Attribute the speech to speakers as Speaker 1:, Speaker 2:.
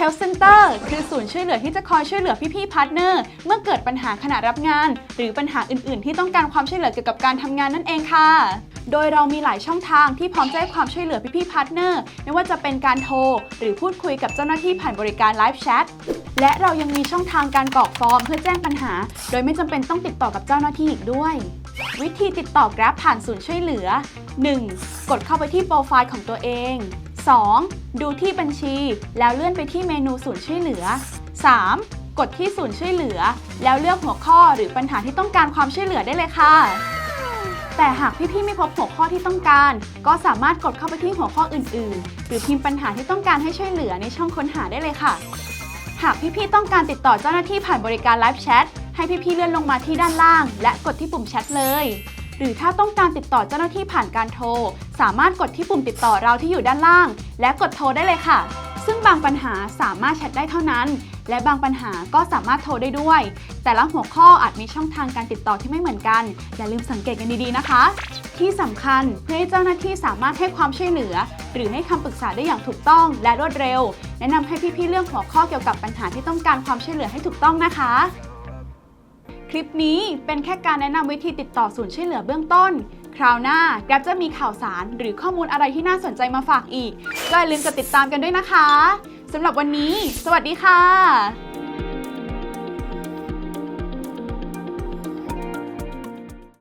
Speaker 1: Help Center คือศูนย์ช่วยเหลือที่จะคอยช่วยเหลือพี่ๆพาร์ทเนอร์เมื่อเกิดปัญหาขณะรับงาน หรือปัญหาอื่นๆ ที่ต้องการความช่วยเหลือเกี่ยวกับการทำงานนั่นเองค่ะ โดยเรามีหลายช่องทางที่พร้อมจะให้ความช่วยเหลือพี่ๆพาร์ทเนอร์ไม่ว่าจะเป็นการโทร หรือพูดคุยกับเจ้าหน้าที่ผ่านบริการไลฟ์แชทและเรายังมีช่องทางการกรอกฟอร์มเพื่อแจ้งปัญหา โดยไม่จำเป็นต้องติดต่อกับเจ้าหน้าที่อีกด้วย วิธีติดต่อ Grab ผ่านศูนย์ช่วยเหลือ 1. กดเข้าไปที่โปรไฟล์ของตัวเอง 2. ดูที่บัญชี แล้วเลื่อนไปที่เมนูศูนย์ช่วยเหลือ 3. กดที่ศูนย์ช่วยเหลือ แล้วเลือกหัวข้อหรือปัญหาที่ต้องการความช่วยเหลือได้เลยค่ะ แต่หากพี่ๆไม่พบหัวข้อที่ต้องการ ก็สามารถกดเข้าไปที่หัวข้ออื่น ๆ หรือพิมพ์ปัญหาที่ต้องการให้ช่วยเหลือในช่องค้นหาได้เลยค่ะ หากพี่ๆต้องการติดต่อเจ้าหน้าที่ผ่านบริการไลฟ์แชทให้พี่ๆเลื่อนลงมาที่ด้านล่าง และกดที่ปุ่มแชทเลย หรือถ้าต้องการติดต่อเจ้าหน้าที่ผ่านการโทร สามารถกดที่ปุ่มติดต่อเราที่อยู่ด้านล่าง และกดโทรได้เลยค่ะ ซึ่งบางปัญหาสามารถแชทได้เท่านั้น และบางปัญหาก็สามารถโทรได้ด้วย แต่ละหัวข้ออาจมีช่องทางการติดต่อที่ไม่เหมือนกัน อย่าลืมสังเกตกันดีๆนะคะ ที่สำคัญเพื่อให้เจ้าหน้าที่สามารถให้ความช่วยเหลือ หรือให้คำปรึกษาได้อย่างถูกต้องและรวดเร็ว แนะนำให้พี่ๆเลือกหัวข้อเกี่ยวกับปัญหาที่ต้องการความช่วยเหลือให้ถูกต้องนะคะ คลิปนี้เป็นแค่การแนะนำวิธีติดต่อศูนย์ช่วยเหลือเบื้องต้น คราวหน้าแกรบจะมีข่าวสารหรือข้อมูลอะไรที่น่าสนใจมาฝากอีก ก็อย่าลืมกดติดตามกันด้วยนะคะสำหรับวันนี้ สวัสดีค่ะ